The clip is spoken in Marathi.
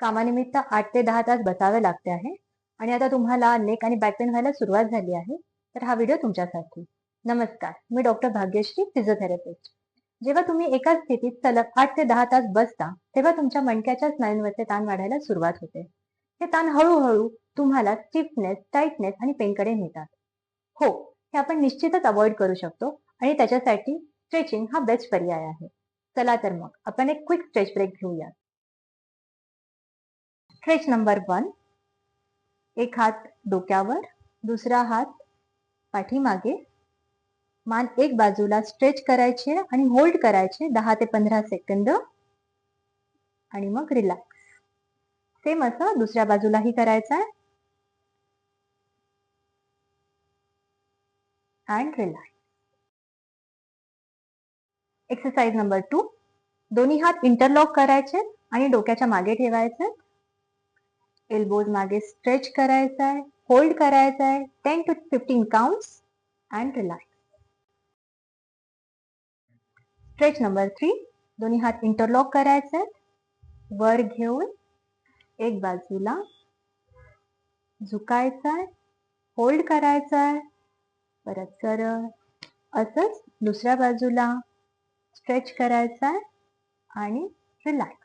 कामानिमित्त आठ ते दहा तास बसावे लागते आहे. आणि आता तुम्हाला नेक आणि बॅक पेन व्हायला सुरुवात झाली आहे. तर हा व्हिडिओ तुमच्यासाठी. नमस्कार. मी डॉक्टर भाग्यश्री फिजिओथेरपिस्ट. जेव्हा तुम्ही एकाच स्थितीत सलग आठ ते दहा तास बसता तेव्हा तुमच्या मणक्याच्या स्नायूंवरचे ताण वाढायला सुरुवात होते. हे ताण हळूहळू तुम्हाला स्टिफनेस टाईटनेस आणि पेनकडे नेतात. हो हे आपण निश्चितच अवॉइड करू शकतो आणि त्याच्यासाठी स्ट्रेचिंग हा बेस्ट पर्याय आहे. चला तर मग आपण एक क्विक स्ट्रेच ब्रेक घेऊया स्ट्रेच नंबर वन एक हात डोक्यावर दुसरा हात पाठीमागे. मान एक बाजूला स्ट्रेच करायचे आणि होल्ड करायचे दहा ते पंधरा सेकंद आणि मग रिलॅक्स सेम असं दुसऱ्या बाजूलाही करायचं आहे and relax exercise number two दोन्ही हात इंटरलॉक करायचे आणि डोक्याच्या मागे ठेवायचे. एल्बोज मागे स्ट्रेच करायचा आहे होल्ड करायचा आहे ten to fifteen counts and relax stretch number three दोन्ही हात इंटरलॉक करायचे आहेत. वर घेऊन एक बाजूला झुकायचा आहे होल्ड करायचा आहे. परत सरळ असंच दुसऱ्या बाजूला स्ट्रेच करायचा आहे आणि रिलॅक्स